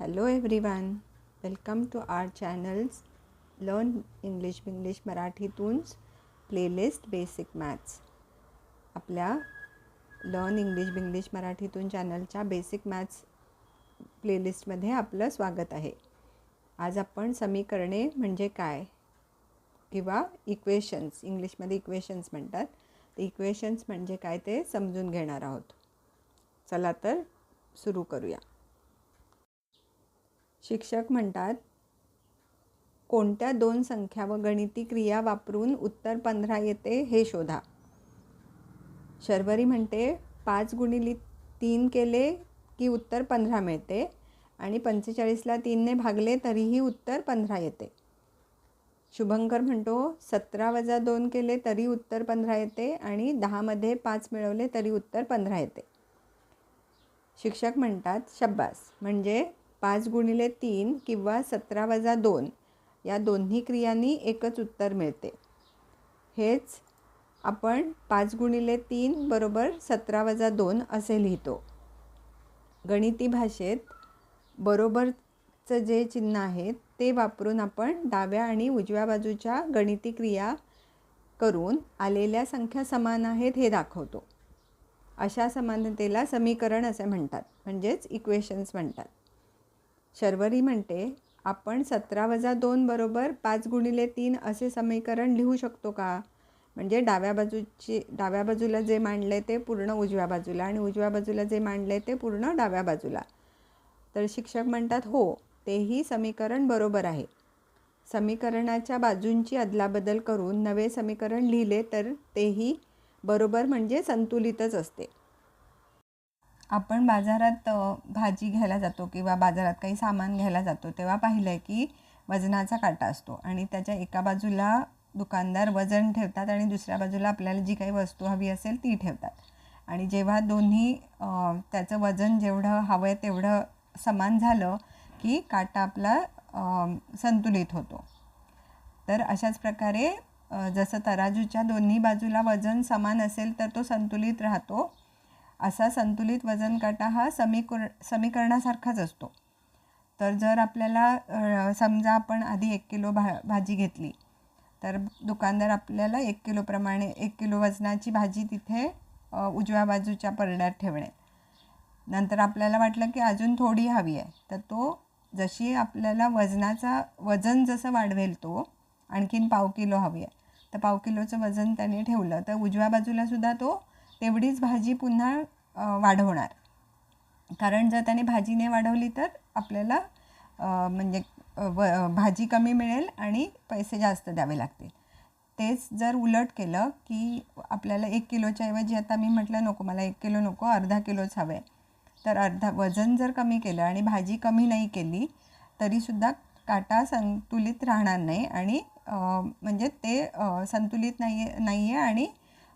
Hello everyone welcome to our channels learn English Binglish मराठीतूनच playlist basic maths आपल्या learn English Binglish मराठीतून चॅनलच्या basic maths प्लेलिस्टमध्ये आपलं स्वागत आहे. आज आपण समीकरणे म्हणजे काय? किंवा इक्वेशन्स इंग्लिशमध्ये इक्वेशन्स म्हणतात. तर इक्वेशन्स म्हणजे काय ते समजून घेणार आहोत. चला तर सुरू करूया. शिक्षक म्हणतात कोणत्या दोन संख्या व गणिती क्रिया वापरून उत्तर पंधरा येते हे शोधा शर्वरी म्हणते पाच गुणिली तीन केले की उत्तर पंधरा मिळते आणि पंचेचाळीसला तीनने भागले तरीही उत्तर पंधरा येते शुभंकर म्हणतो सतरा वजा दोन केले तरी उत्तर पंधरा येते आणि दहामध्ये पाच मिळवले तरी उत्तर पंधरा येते शिक्षक म्हणतात शब्बास. म्हणजे पाच गुणिले तीन किंवा सतरा वजा दोन या दोन्ही क्रियांनी एकच उत्तर मिळते. हेच आपण पाच गुणिले तीन बरोबर सतरा वजा दोन असे लिहितो. गणिती भाषेत बरोबरचं जे चिन्ह आहे ते वापरून आपण डाव्या आणि उजव्या बाजूच्या गणिती क्रिया करून आलेल्या संख्या समान आहेत हे दाखवतो. अशा समानतेला समीकरण असे म्हणतात म्हणजेच इक्वेशन्स म्हणतात. शर्वरी म्हणते आपण सतरा वजा दोन बरोबर पाच गुणिले तीन असे समीकरण लिहू शकतो का? म्हणजे डाव्या बाजूची डाव्या बाजूला जे मांडले ते पूर्ण उजव्या बाजूला आणि उजव्या बाजूला जे मांडले ते पूर्ण डाव्या बाजूला. तर शिक्षक म्हणतात हो तेही समीकरण बरोबर आहे. समीकरणाच्या बाजूंची अदलाबदल करून नवे समीकरण लिहिले तर तेही बरोबर म्हणजे संतुलितच असते. आपण बाजारात भाजी घ्यायला जातो किंवा बाजारात काही सामान घ्यायला जातो तेव्हा पाहिलं आहे की वजनाचा काटा असतो आणि त्याच्या एका बाजूला दुकानदार वजन ठेवतात आणि दुसऱ्या बाजूला आपल्याला जी काही वस्तू हवी असेल ती ठेवतात. आणि जेव्हा दोन्ही त्याचं वजन जेवढं हवं आहे तेवढं समान झालं की काटा आपला संतुलित होतो. तर अशाच प्रकारे जसं तराजूच्या दोन्ही बाजूला वजन समान असेल तर तो संतुलित राहतो. असा संतुलित वजन काटा हा समीकर समीकरणासारखाच असतो. तर जर आपल्याला समजा आपण आधी एक किलो भा भाजी घेतली तर दुकानदार आपल्याला एक किलोप्रमाणे एक किलो वजनाची भाजी तिथे उजव्या बाजूच्या परड्यात ठेवणे. नंतर आपल्याला वाटलं की अजून थोडी हवी आहे तर तो जशी आपल्याला वजनाचा वजन जसं वाढवेल तो आणखीन पाव किलो हवी आहे. तर पाव किलोचं वजन त्याने ठेवलं तर उजव्या बाजूलासुद्धा तो तेवढीच भाजी पुन्हा वाढवणार. कारण जर त्याने भाजी नाही वाढवली तर आपल्याला म्हणजे व भाजी कमी मिळेल आणि पैसे जास्त द्यावे लागतील. तेच जर उलट केलं की आपल्याला एक किलोच्या ऐवजी आता मी म्हटलं नको मला एक किलो नको अर्धा किलोच हवं. आहे तर अर्धा वजन जर कमी केलं आणि भाजी कमी नाही केली तरीसुद्धा काटा संतुलित राहणार नाही आणि म्हणजे ते संतुलित नाही आहे नाही आहे आणि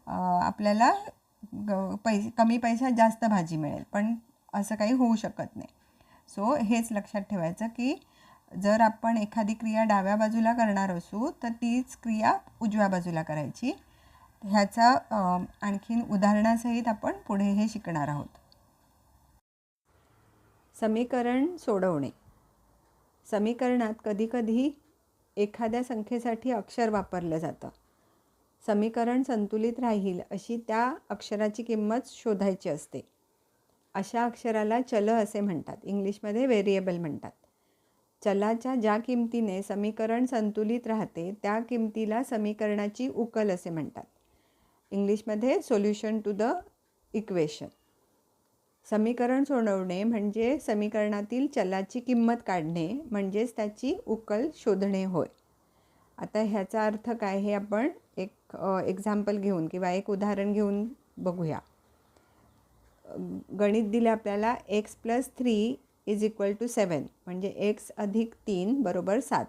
आपल्याला ग पैसे कमी पैशात जास्त भाजी मिळेल. पण असं काही होऊ शकत नाही. सो हेच लक्षात ठेवायचं की जर आपण एखादी क्रिया डाव्या बाजूला करणार असू तर तीच क्रिया उजव्या बाजूला करायची. ह्याचा आणखीन उदाहरणासहित आपण पुढे हे शिकणार आहोत. समीकरण सोडवणे. समीकरणात कधीकधी एखाद्या संख्येसाठी अक्षर वापरलं जातं. समीकरण संतुलित राहील अशी त्या अक्षराची किंमत शोधायची असते. अशा अक्षराला चल असे म्हणतात. इंग्लिशमध्ये व्हेरिएबल म्हणतात. चलाच्या ज्या किमतीने समीकरण संतुलित राहते त्या किमतीला समीकरणाची उकल असे म्हणतात. इंग्लिशमध्ये सोल्युशन टू द इक्वेशन समीकरण सोडवणे म्हणजे समीकरणातील चलाची किंमत काढणे म्हणजेच त्याची उकल शोधणे होय. आता ह्याचा अर्थ काय हे आपण एक्झाम्पल घेऊन किंवा एक उदाहरण घेऊन बघूया. गणित दिले आपल्याला x plus three is equal to seven म्हणजे एक्स अधिक तीन बरोबर सात.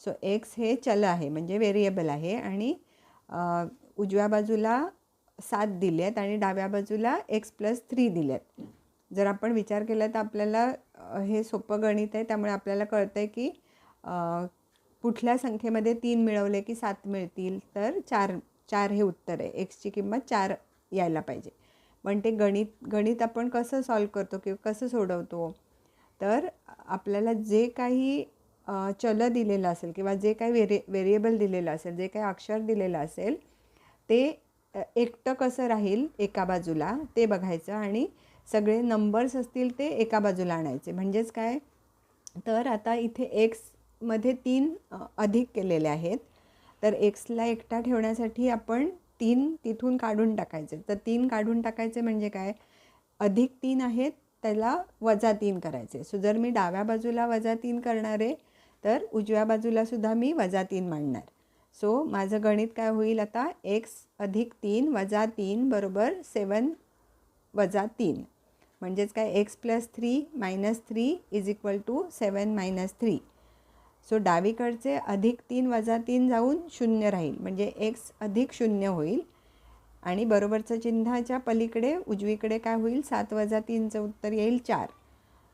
सो एक्स हे चल आहे म्हणजे व्हेरिएबल आहे आणि उजव्या बाजूला सात दिले आहेत आणि डाव्या बाजूला एक्स प्लस थ्री दिले आहेत. जर आपण विचार केला तर आपल्याला हे सोपं गणित आहे त्यामुळे आपल्याला कळतं आहे की कुठल्या संख्येमध्ये तीन मिळवले की सात मिळतील? तर चार चार हे उत्तर आहे. एक्सची किंमत चार यायला पाहिजे. पण ते गणित गणित आपण कसं सॉल्व करतो किंवा कसं सोडवतो? तर आपल्याला जे काही चल दिलेलं असेल किंवा जे काही व्हेरि व्हेरिएबल दिलेलं असेल जे काही अक्षर दिलेलं असेल ते एकटं कसं राहील एका बाजूला ते बघायचं आणि सगळे नंबर्स असतील ते एका बाजूला आणायचे. म्हणजेच काय? तर आता इथे एक्स मध्ये तीन अधिक केलेले आहेत. तर एक्सला एकटा ठेवण्यासाठी आपण तीन तिथून काढून टाकायचे. तर तीन काढून टाकायचे म्हणजे काय? अधिक तीन आहेत त्याला वजा तीन करायचे. सो जर मी डाव्या बाजूला वजा तीन करणार आहे तर उजव्या बाजूला सुद्धा मी वजा तीन मांडणार. सो माझं गणित काय होईल आता? एक्स अधिक तीन वजा तीन बरोबर सेवन वजा तीन. म्हणजेच काय? X plus three minus three is equal to seven minus three. So डावीकडचे अधिक तीन वजा तीन जाऊन शून्य राहील. म्हणजे एक्स अधिक शून्य होईल. आणि बरोबरचं चिन्हाच्या पलीकडे उजवीकडे काय होईल? सात वजा तीनचं उत्तर येईल चार.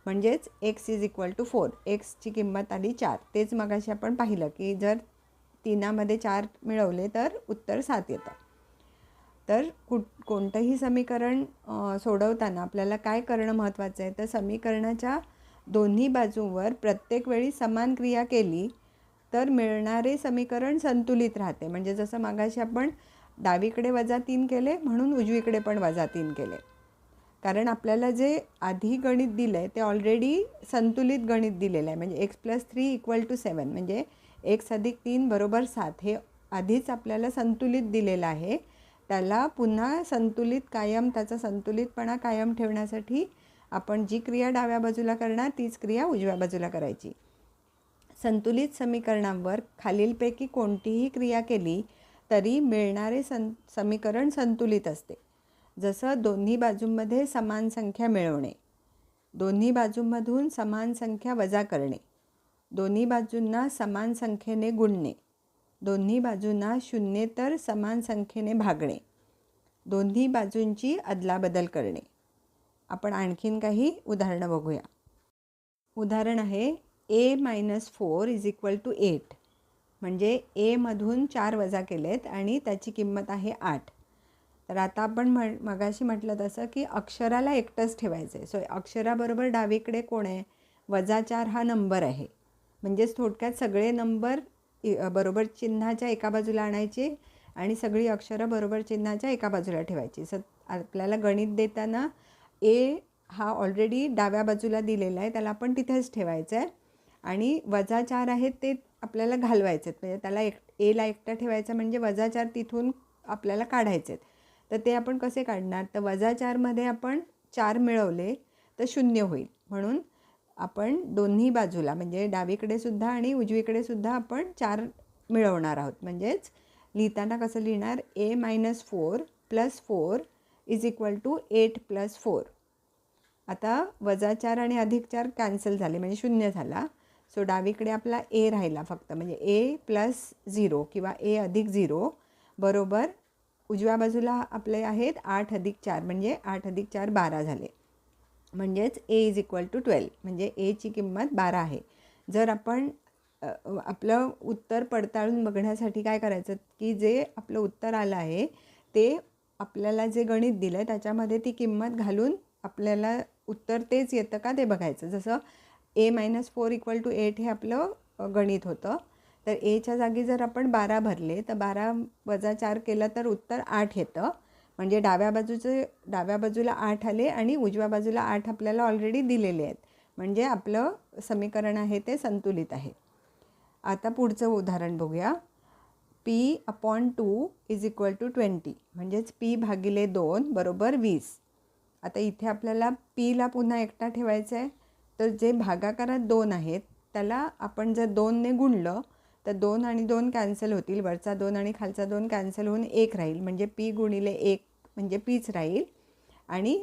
म्हणजेच x is equal to four. एक्सची किंमत आली चार. तेच मगाशी आपण पाहिलं की जर तिनामध्ये चार मिळवले तर उत्तर सात येतं. तर कुठ कोणतंही समीकरण सोडवताना आपल्याला काय करणं महत्त्वाचं आहे? तर समीकरणाच्या दोन्ही बाजूवर प्रत्येक वेळी समान क्रिया केली तर मिळणारे समीकरण संतुलित राहते. म्हणजे जसं मागाशी आपण डावीकडे वजा तीन केले म्हणून उजवीकडे पण वजा तीन केले. कारण आपल्याला जे आधी गणित दिलं आहे ते ऑलरेडी संतुलित गणित दिलेलं आहे. म्हणजे x plus three equal to seven म्हणजे एक्स अधिक तीन बरोबर सात हे आधीच आपल्याला संतुलित दिलेलं आहे. त्याला पुन्हा संतुलित कायम त्याचा संतुलितपणा कायम ठेवण्यासाठी आपण जी क्रिया डाव्या बाजूला करणार तीच क्रिया उजव्या बाजूला करायची. संतुलित समीकरणांवर खालीलपैकी कोणतीही क्रिया केली तरी मिळणारे सं समीकरण संतुलित असते. जसं दोन्ही बाजूंमध्ये समान संख्या मिळवणे दोन्ही बाजूंमधून समान संख्या वजा करणे दोन्ही बाजूंना समान संख्येने गुणणे दोन्ही बाजूंना शून्येतर समान संख्येने भागणे दोन्ही बाजूंची अदलाबदल करणे. आपण आणखीन काही उदाहरणं बघूया. उदाहरण आहे a minus four is equal to eight म्हणजे एमधून चार वजा केलेत आणि त्याची किंमत आहे आठ. तर आता आपण म्हण मगाशी म्हटलं तसं की अक्षराला एकटंच ठेवायचं आहे सो अक्षराबरोबर डावीकडे कोण आहे? वजा चार हा नंबर आहे. म्हणजेच थोडक्यात सगळे नंबर बरोबर चिन्हाच्या एका बाजूला आणायचे आणि सगळी अक्षरं बरोबर चिन्हाच्या एका बाजूला ठेवायची. स आपल्याला गणित देताना ए हा ऑलरेडी डाव्या बाजूला दिलेला आहे. त्याला आपण तिथेच ठेवायचं आहे आणि वजा चार आहेत ते आपल्याला घालवायचे आहेत म्हणजे त्याला एक एला एकटा ठेवायचं म्हणजे वजा चार तिथून आपल्याला काढायचे आहेत तर ते आपण कसे काढणार? तर वजा चारमध्ये आपण चार मिळवले तर शून्य होईल. म्हणून आपण दोन्ही बाजूला म्हणजे डावीकडे सुद्धा आणि उजवीकडे सुद्धा आपण चार मिळवणार आहोत. म्हणजेच लिहिताना कसं लिहिणार? A minus four plus four is equal to eight plus four आता वजा चार आणि अधिक चार कॅन्सल झाले म्हणजे शून्य झाला. सो डावीकडे आपला ए राहिला फक्त म्हणजे ए प्लस झिरो किंवा ए अधिक झिरो बरोबर उजव्या बाजूला आपले आहेत आठ अधिक चार म्हणजे आठ अधिक चार बारा झाले. म्हणजेच a is equal to twelve म्हणजे एची किंमत बारा आहे. जर आपण आपलं उत्तर पडताळून बघण्यासाठी काय करायचं की जे आपलं उत्तर आलं आहे ते आपल्याला जे गणित दिलं आहे त्याच्यामध्ये ती किंमत घालून आपल्याला उत्तर तेच येतं का ते बघायचं. जसं a minus four equal to eight हे आपलं गणित होतं. तर एच्या जागी जर आपण बारा भरले तर बारा वजा चार केलं तर उत्तर आठ येतं. म्हणजे डाव्या बाजूचे डाव्या बाजूला आठ आले आणि उजव्या बाजूला आठ आपल्याला ऑलरेडी दिलेले आहेत. म्हणजे आपलं समीकरण आहे ते संतुलित आहे. आता पुढचं उदाहरण बघूया. P upon two is equal to twenty म्हणजेच पी भागिले दोन बरोबर वीस. आता इथे आपल्याला पीला पुन्हा एकटा ठेवायचं आहे तर जे भागाकारात दोन आहेत त्याला आपण जर दोनने गुणलं तर दोन आणि दोन कॅन्सल होतील वरचा दोन आणि खालचा दोन कॅन्सल होऊन एक राहील म्हणजे पी गुणिले एक म्हणजे पीच राहील. आणि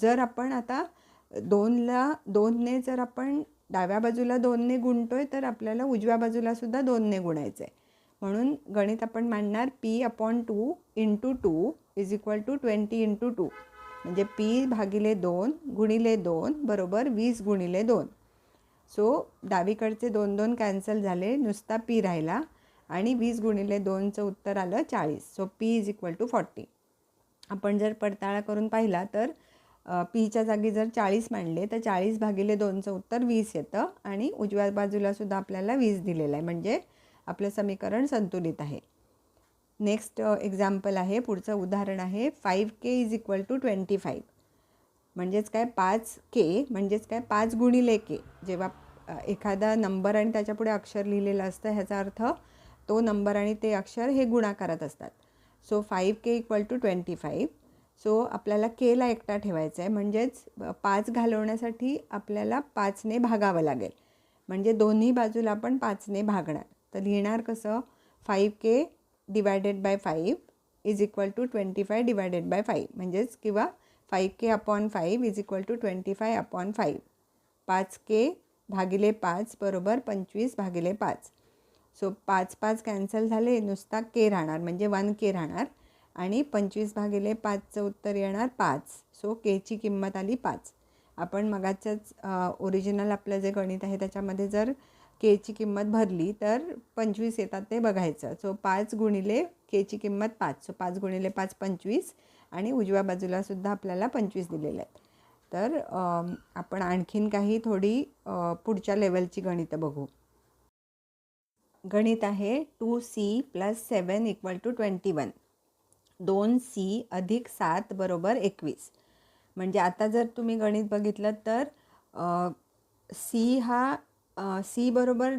जर आपण आता दोनला दोनने जर आपण डाव्या बाजूला दोनने गुणतोय तर आपल्याला उजव्या बाजूलासुद्धा दोनने गुणायचं आहे म्हणून गणित आपण मांडणार p upon two into two is equal to twenty into two म्हणजे पी भागिले दोन गुणिले दोन बरोबर वीस गुणिले दोन. सो डावीकडचे दोन दोन कॅन्सल झाले नुसता पी राहिला आणि वीस गुणिले दोनचं उत्तर आलं चाळीस. So p is equal to forty आपण जर पडताळा करून पाहिला तर पीच्या जागी जर चाळीस मांडले तर चाळीस भागिले दोनचं उत्तर वीस येतं आणि उजव्या बाजूलासुद्धा आपल्याला वीस दिलेलं आहे. म्हणजे आपलं समीकरण संतुलित आहे. नेक्स्ट एक्झाम्पल uh, आहे पुढचं उदाहरण आहे five k is equal to twenty five म्हणजेच काय पाच के म्हणजेच काय पाच गुणिले के जेव्हा uh, एखादा नंबर आणि त्याच्यापुढे अक्षर लिहिलेलं असतं ह्याचा अर्थ तो नंबर आणि ते अक्षर हे गुणाकारात असतात. So five k equal to twenty five so आपल्याला केला एकटा ठेवायचा आहे म्हणजेच uh, पाच घालवण्यासाठी आपल्याला पाचने भागावं लागेल. म्हणजे दोन्ही बाजूला आपण पाचने भागणार. तर लिहिणार कसं? Five k divided by five is equal to twenty five divided by five म्हणजेच किंवा five k upon five is equal to twenty five upon five पाच के भागिले पाच बरोबर पंचवीस भागिले पाच. सो पाच पाच कॅन्सल झाले नुसता के राहणार. म्हणजे वन के राहणार. आणि पंचवीस भागिले पाचचं उत्तर येणार पाच. सो केची किंमत आली पाच. आपण मगाच्याच ओरिजिनल आपलं जे गणित आहे त्याच्यामध्ये जर केची किंमत भरली तर पंचवीस येतात ते बघायचं. सो पाच गुणिले केची किंमत पाच. सो पाच गुणिले पाच पंचवीस आणि उजव्या बाजूलासुद्धा आपल्याला पंचवीस दिलेले आहेत. तर आपण आणखीन काही थोडी पुढच्या लेवलची गणितं बघू. गणित आहे two c plus seven equal to twenty one. दोन सी अधिक सात बरोबर एकवीस. म्हणजे आता जर तुम्ही गणित बघितलं तर सी हा सी बरोबर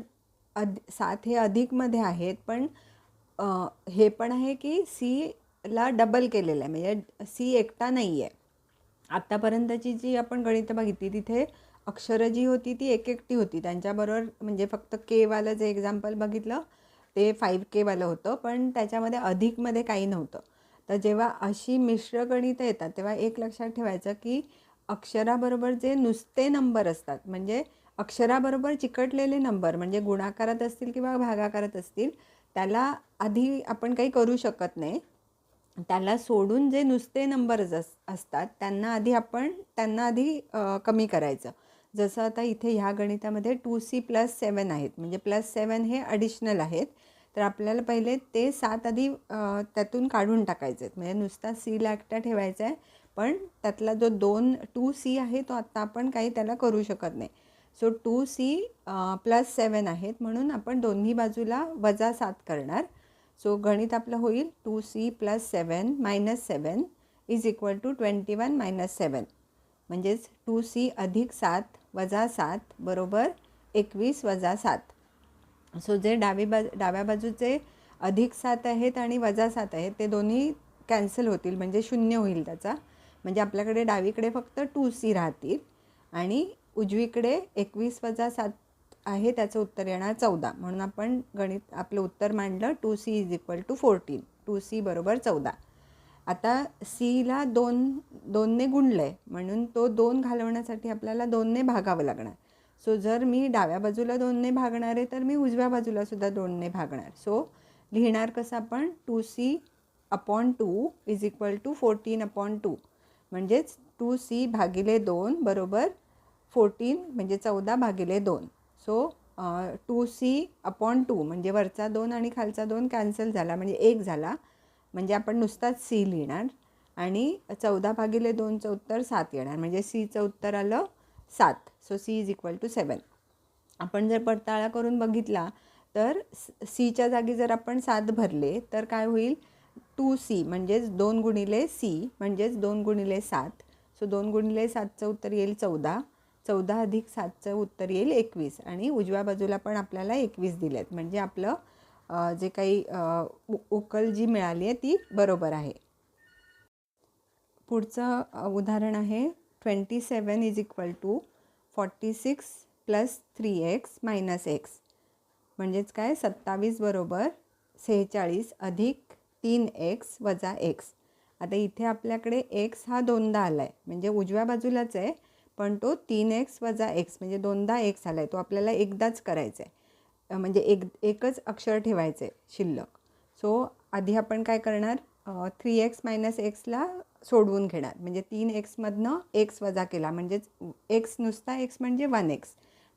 अध सात हे अधिकमध्ये आहेत पण हे पण आहे की सीला डबल केलेलं आहे म्हणजे सी एकटा नाही आहे आत्तापर्यंतची जी आपण गणितं बघितली तिथे अक्षरं जी होती ती एक एकटी होती. त्यांच्याबरोबर म्हणजे फक्त केवालं जे एक्झाम्पल बघितलं ते फाईव्ह केवालं होतं पण त्याच्यामध्ये अधिकमध्ये काही नव्हतं. तर जेव्हा अशी मिश्र गणितं येतात तेव्हा एक लक्षात ठेवायचं की अक्षराबरोबर जे नुसते नंबर असतात म्हणजे अक्षराबरोबर चिकटलेले नंबर म्हणजे गुणाकारात असतील किंवा भागाकारात असतील त्याला आधी आपण काही करू शकत नाही. त्याला सोडून जे नुसते नंबर्स अस असतात त्यांना आधी आपण त्यांना आधी कमी करायचं. जसं आता इथे ह्या गणितामध्ये टू सी प्लस सेवन आहेत म्हणजे प्लस सेवन हे ॲडिशनल आहेत. तर आपल्याला पहिले ते सात आधी त्यातून काढून टाकायचे आहेत म्हणजे नुसता सीला एकटा ठेवायचा आहे पण त्यातला जो दोन टू सी आहे तो आत्ता आपण काही त्याला करू शकत नाही. So two c plus seven आहेत. म्हणून आपण दोन्ही बाजूला वजा सात करणार. सो गणित आपलं होईल. Two c plus seven minus seven is equal to twenty one minus seven म्हणजेच टू सी अधिक सात वजा सात बरोबर एकवीस वजा सात. सो जे डावी बाज डाव्या बाजूचे अधिक सात आहेत आणि वजा सात आहेत ते दोन्ही कॅन्सल होतील. म्हणजे शून्य होईल त्याचा. म्हणजे आपल्याकडे डावीकडे फक्त टू सी राहतील. आणि उजवीकडे एकवीस वजा सात आहे त्याचं उत्तर येणार चौदा. म्हणून आपण गणित आपलं उत्तर मांडलं two c is equal to fourteen two c बरोबर चौदा. आता सीला दोन दोनने गुणलं आहे म्हणून तो दोन घालवण्यासाठी आपल्याला दोनने भागावं लागणार. सो जर मी डाव्या बाजूला दोनने भागणार आहे तर मी उजव्या बाजूला सुद्धा दोनने भागणार. सो लिहिणार कसं आपण? Two c upon two is equal to fourteen upon two म्हणजेच टू सी भागिले दोन बरोबर फोर्टीन म्हणजे चौदा भागिले दोन. So two c upon two म्हणजे वरचा दोन आणि खालचा दोन कॅन्सल झाला म्हणजे एक झाला. म्हणजे आपण नुसताच सी लिहिणार. आणि चौदा भागिले दोनचं उत्तर सात येणार. म्हणजे सीचं उत्तर आलं सात. So c is equal to seven आपण जर पडताळा करून बघितला तर सीच्या जागी जर आपण सात भरले तर काय होईल? टू सी म्हणजेच दोन गुणिले सी म्हणजेच दोन गुणिले सात. सो दोन गुणिले सातचं उत्तर येईल चौदा. चौदा अधिक सातचं उत्तर येईल एकवीस. आणि उजव्या बाजूला पण आपल्याला एकवीस दिलेत. म्हणजे आपलं जे काही उ- उकल जी मिळाली आहे ती बरोबर आहे. पुढचं उदाहरण आहे twenty seven is equal to forty six plus three x minus x म्हणजेच काय? सत्तावीस बरोबर सेहेचाळीस अधिक तीन एक्स वजा एक्स आता इथे आपल्याकडे एक्स हा दोनदा आला आहे म्हणजे उजव्या बाजूलाच आहे पण तो तीन एक्स वजा एक्स म्हणजे दोनदा एक्स आला आहे तो आपल्याला एकदाच करायचा आहे म्हणजे एक एकच अक्षर ठेवायचं आहे शिल्लक. सो आधी आपण काय करणार? थ्री एक्स मायनस एक्सला सोडवून घेणार. म्हणजे तीन एक्समधनं एक्स वजा केला. म्हणजेच एक्स नुसता एक्स म्हणजे वन एक्स.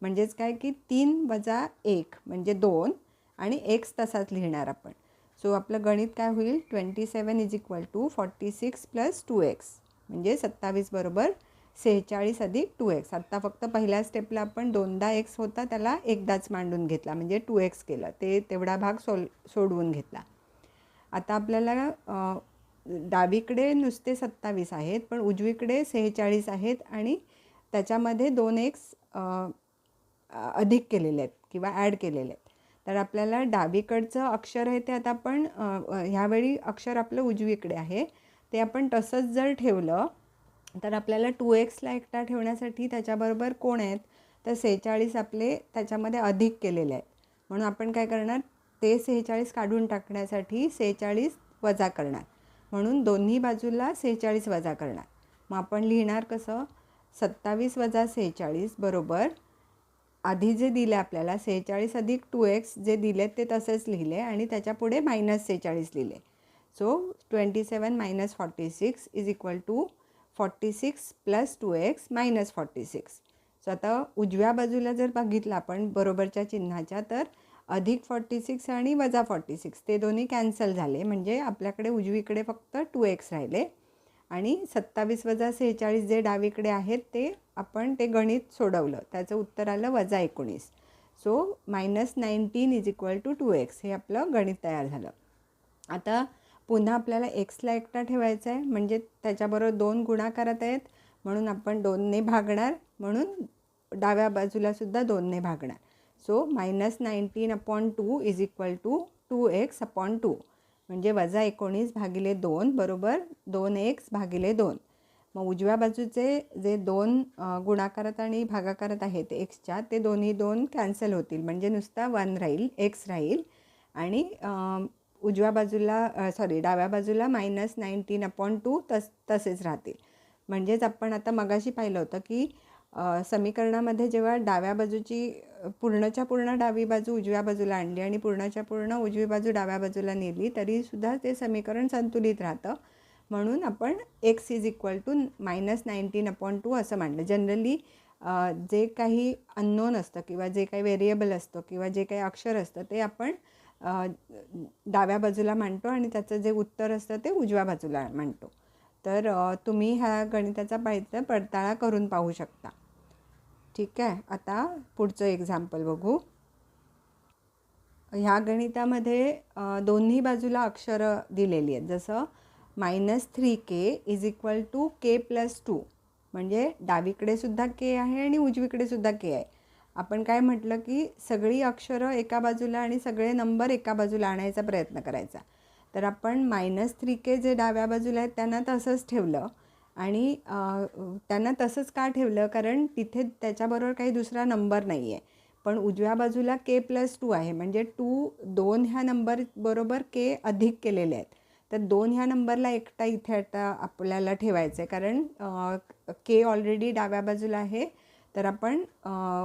म्हणजेच काय की तीन वजा एक म्हणजे दोन आणि एक्स तसाच लिहिणार आपण. सो आपलं गणित काय होईल? Twenty seven is equal to forty six plus two x. म्हणजे सत्तावीस बरोबर सेहेचाळीस अधिक टू एक्स आत्ता फक्त पहिल्या स्टेपला आपण दोनदा एक्स होता त्याला एकदाच मांडून घेतला म्हणजे टू एक्स केलं. ते तेवढा भाग सोल सोडवून घेतला. आता आपल्याला डावीकडे नुसते सत्तावीस आहेत पण उजवीकडे सेहेचाळीस आहेत आणि त्याच्यामध्ये दोन एक्स अधिक केलेले आहेत किंवा ॲड केलेले आहेत. तर आपल्याला डावीकडचं अक्षर आहे ते आता आपण ह्यावेळी अक्षर आपलं उजवीकडे आहे. ते आपण तसंच जर ठेवलं तर आपल्याला टू एक्सला एकटा ठेवण्यासाठी त्याच्याबरोबर कोण आहेत? तर सेहेचाळीस आपले त्याच्यामध्ये अधिक केलेले आहेत. म्हणून आपण काय करणार? ते सेहेचाळीस काढून टाकण्यासाठी सेहेचाळीस वजा करणार. म्हणून दोन्ही बाजूला सेहेचाळीस वजा करणार. मग आपण लिहिणार कसं? सत्तावीस वजा सेहेचाळीस बरोबर आधी जे दिले आपल्याला सेहेचाळीस अधिक टू एक्स जे दिले ते तसेच लिहिले आणि त्याच्यापुढे मायनस सेहेचाळीस लिहिले. So twenty seven minus forty six is equal to forty six plus two x minus forty six so आता उजव्या बाजूला जर बघितलं आपण बरोबरच्या चिन्हाच्या तर अधिक फॉर्टी सिक्स आणि वजा फॉर्टी सिक्स ते दोन्ही कॅन्सल झाले. म्हणजे आपल्याकडे उजवीकडे फक्त टू एक्स राहिले. आणि सत्तावीस वजा सेहेचाळीस जे डावीकडे आहेत ते आपण ते गणित सोडवलं. त्याचं उत्तर आलं वजा एकोणीस. So minus nineteen is equal to two x हे आपलं गणित तयार झालं. आता पुन्हा आपल्याला एक्सला एकटा ठेवायचा आहे म्हणजे त्याच्याबरोबर दोन गुणाकारत आहेत म्हणून आपण दोनने भागणार म्हणून डाव्या बाजूलासुद्धा दोनने भागणार. So minus nineteen upon two is equal to two x upon two म्हणजे वजा एकोणीस भागिले दोन बरोबर दोन एक्स भागिले दोन. मग उजव्या बाजूचे जे दोन गुणाकारात आणि भागाकारत आहेत एक्सच्या ते दोन्ही दोन कॅन्सल होतील. म्हणजे नुसता वन राहील एक्स राहील आणि उजव्या बाजूला सॉरी डाव्या बाजूला मायनस नाईन्टीन अपॉन टू तस तसेच राहतील. म्हणजेच आपण आता मगाशी पाहिलं होतं की समीकरणामध्ये जेव्हा डाव्या बाजूची पूर्णच्या पूर्ण डावी बाजू उजव्या बाजूला आणली आणि पूर्णच्या पूर्ण उजवी बाजू डाव्या बाजूला नेली तरीसुद्धा ते समीकरण संतुलित राहतं. म्हणून आपण x is equal to minus nineteen upon two असं मांडलं. जनरली जे काही अननोन असतं किंवा जे काही व्हेरिएबल असतं किंवा जे काही अक्षर असतं ते आपण डाव्या बाजूला मांडतो आणि त्याचं जे उत्तर असतं ते उजव्या बाजूला मांडतो. तर तुम्ही ह्या गणिताचा पाहिजे पडताळा करून पाहू शकता. ठीक आहे? आता पुढचं एक्झाम्पल बघू. ह्या गणितामध्ये दोन्ही बाजूला अक्षरं दिलेली आहेत. जसं minus three k is equal to k plus two म्हणजे डावीकडे सुद्धा के आहे आणि उजवीकडे सुद्धा के आहे. आपण काय म्हटलं की सगळी अक्षरं एका बाजूला आणि सगळे नंबर एका बाजूला आणायचा प्रयत्न करायचा. तर आपण मायनस थ्री के जे डाव्या बाजूला आहेत त्यांना तसंच ठेवलं. आणि त्यांना तसंच का ठेवलं? कारण तिथे त्याच्याबरोबर काही दुसरा नंबर नाही आहे पण उजव्या बाजूला के प्लस टू आहे. म्हणजे टू दोन ह्या नंबर बरोबर के अधिक केलेले आहेत. तर दोन ह्या नंबरला एकटा इथे आता आपल्याला ठेवायचं आहे कारण के ऑलरेडी डाव्या बाजूला आहे. तर आपण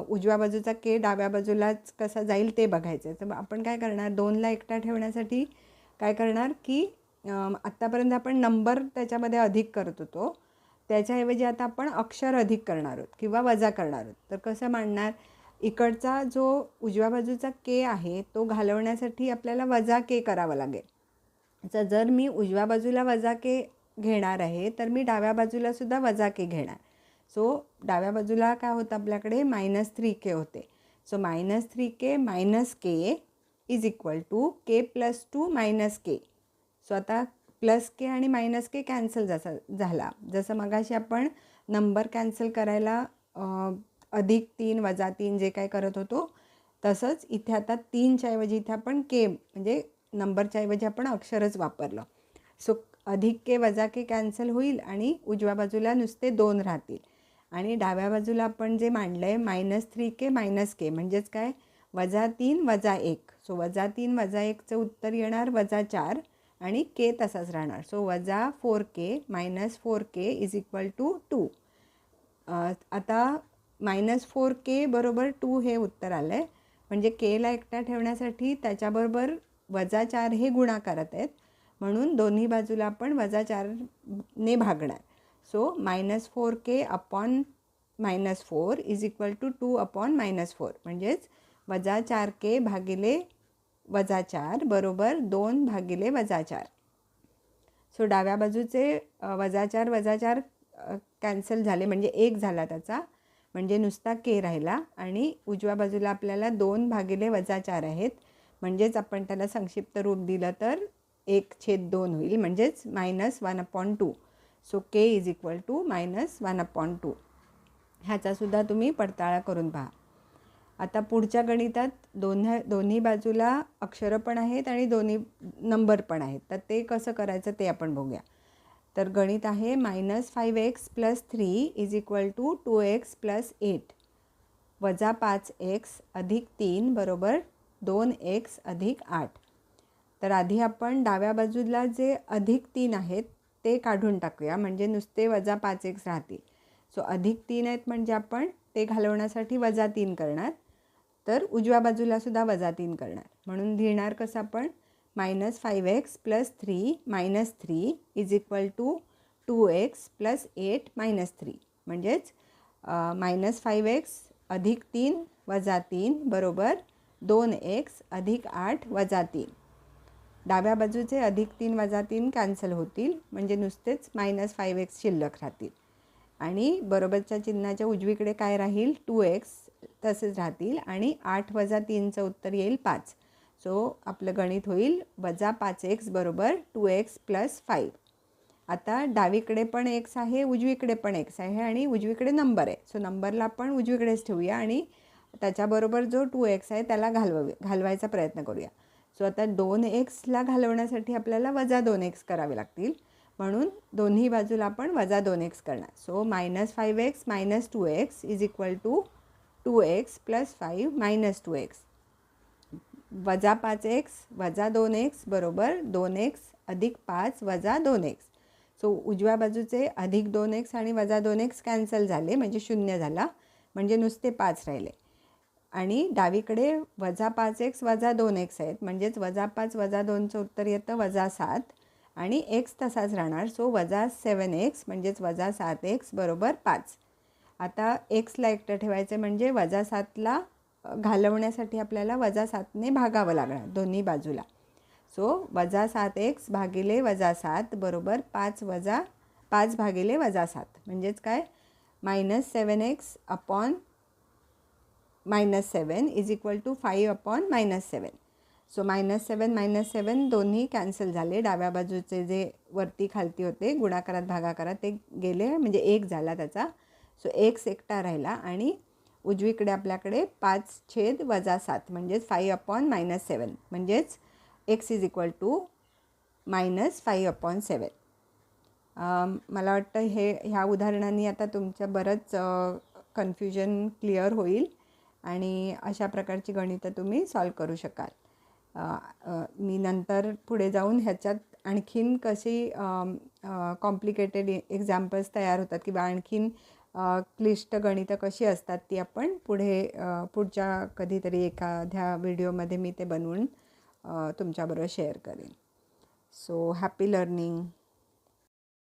उजव्या बाजूचा के डाव्या बाजूलाच कसा जाईल ते बघायचं आहे तर आपण काय करणार? दोनला एकटा ठेवण्यासाठी काय करणार की आत्तापर्यंत आपण नंबर त्याच्यामध्ये अधिक करत होतो. त्याच्याऐवजी आता आपण अक्षर अधिक करणार आहोत किंवा वजा करणार आहोत. तर कसं मांडणार? इकडचा जो उजव्या बाजूचा के आहे तो घालवण्यासाठी आपल्याला वजा के करावा लागेल. तर जर मी उजव्या बाजूला वजा के घेणार आहे तर मी डाव्या बाजूलासुद्धा वजा के घेणार. सो डाव्या बाजूला काय होतं आपल्याकडे? मायनस थ्री के होते. So minus three k minus k is equal to k plus two minus k. So आता प्लस के आणि मायनस के कॅन्सल जसा झाला. जसं मगाशी आपण नंबर कॅन्सल करायला अधिक तीन वजा तीन जे काय करत होतो तसंच इथे आता तीनच्या ऐवजी इथे आपण के म्हणजे नंबरच्या ऐवजी आपण अक्षरच वापरलं. सो अधिक के वजा के कॅन्सल होईल आणि उजव्या बाजूला नुसते दोन राहतील. आणि डाव्या बाजूला आपण जे मांडलं आहे minus three k minus k म्हणजेच काय? वजा तीन वजा एक. सो वजा तीन वजा एकचं उत्तर येणार वजा चार आणि के तसाच राहणार. सो वजा four k minus four k is equal to two आता मायनस फोर के बरोबर टू हे उत्तर आलं आहे म्हणजे केला एकटा ठेवण्यासाठी त्याच्याबरोबर वजा चार हे गुणाकारत आहेत. म्हणून दोन्ही बाजूला आपण वजा चारने भागणार. So minus four k upon minus four is equal to two upon minus four म्हणजेच वजा चार के भागिले वजा चार बरोबर दोन भागिले वजा चार. सो डाव्या बाजूचे वजा चार वजा चार कॅन्सल झाले म्हणजे एक झाला त्याचा. म्हणजे नुसता के राहिला आणि उजव्या बाजूला आपल्याला दोन भागिले वजा चार आहेत. म्हणजेच आपण त्याला संक्षिप्त रूप दिलं तर एक छेद दोन होईल. म्हणजेच minus one upon two so k is equal to minus one upon two ह्याचासुद्धा तुम्ही पडताळा करून पहा. आता पुढच्या गणितात दोन्ही दोन्ही बाजूला अक्षरं पण आहेत आणि दोन्ही नंबर पण आहेत. तर ते कसं करायचं ते आपण बघूया. तर गणित आहे minus five x plus three is equal to two x plus eight वजा पाच एक्स अधिक तीन बरोबर दोन एक्स अधिक आठ. तर आधी आपण डाव्या बाजूला जे अधिक तीन आहेत ते काढून टाकूया. म्हणजे नुसते वजा पाच एक्स राहतील. सो अधिक तीन आहेत म्हणजे आपण ते घालवण्यासाठी वजा तीन करणार. तर उजव्या बाजूलासुद्धा वजा तीन करणार. म्हणून लिहिणार कसं आपण? Minus five x plus three minus three is equal to two x plus eight minus three. म्हणजेच मायनस फाईव्ह एक्स अधिक तीन वजा तीन बरोबर दोन एक्स अधिक आठ वजा तीन. डाव्या बाजूचे अधिक तीन वजा तीन कॅन्सल होतील. म्हणजे नुसतेच मायनस फाईव्ह एक्स शिल्लक राहतील. आणि बरोबरच्या चिन्हाच्या उजवीकडे काय राहील? टू एक्स तसेच राहतील. आणि आठ वजा तीनचं उत्तर येईल पाच. सो आपलं गणित होईल वजा पाच एक्स बरोबर टू एक्स प्लस फाईव्ह आता डावीकडे पण एक्स आहे उजवीकडे पण एक्स आहे आणि उजवीकडे नंबर आहे. सो नंबरला आपण उजवीकडेच ठेवूया आणि त्याच्याबरोबर जो टू एक्स आहे त्याला घालव घालवायचा प्रयत्न करूया. सो आता दोन एक्सला घालवण्यासाठी आपल्याला वजा दोन एक्स करावे लागतील. म्हणून दोन्ही बाजूला आपण वजा दोन एक्स करणार. So minus five x minus two x is equal to two x plus five minus two x. वजा पाच एक्स वजा दोन एक्स बरोबर दोन एक्स अधिक पाच वजा दोन एक्स. सो उजव्या बाजूचे अधिक दोन एक्स आणि वजा दोन एक्स कॅन्सल झाले म्हणजे शून्य झाला. म्हणजे नुसते पाच राहिले. आणि डावीकडे वजा पाच एक्स वजा दोन एक्स आहेत. म्हणजेच वजा पाच वजा दोनचं उत्तर येतं वजा सात आणि एक्स तसाच राहणार. सो वजा सेवन एक्स म्हणजेच वजा सात एक्स बरोबर पाच. आता एक्सला एकटं ठेवायचं म्हणजे वजा सातला घालवण्यासाठी आपल्याला वजा सातने भागावं लागणार दोन्ही बाजूला. सो वजा सात एक्स भागिले वजा सात बरोबर पाच वजा पाच भागिले वजा सात. म्हणजेच काय? Minus seven x upon minus seven is equal to five upon minus seven so minus seven minus seven दोन्ही कॅन्सल झाले. डाव्या बाजूचे जे वरती खालती होते गुणाकारात भागाकारात ते गेले. म्हणजे एक झाला त्याचा. सो एक्स एकटा राहिला आणि उजवीकडे आपल्याकडे पाच छेद वजा सात म्हणजेच फाईव्ह अपॉन मायनस सेवन म्हणजेच x is equal to minus five upon seven मला वाटतं हे ह्या उदाहरणांनी आता तुमचं बरंच कन्फ्युजन क्लिअर होईल. आणि अशा प्रकारची गणितं तुम्ही सॉल्व करू शकाल. मी नंतर पुढे जाऊन ह्याच्यात आणखीन कशी कॉम्प्लिकेटेड एक्झाम्पल्स तयार होतात किंवा आणखीन क्लिष्ट गणितं कशी असतात ती आपण पुढे पुढच्या कधीतरी एखाद्या व्हिडिओमध्ये मी ते बनवून तुमच्याबरोबर शेअर करेन. So happy learning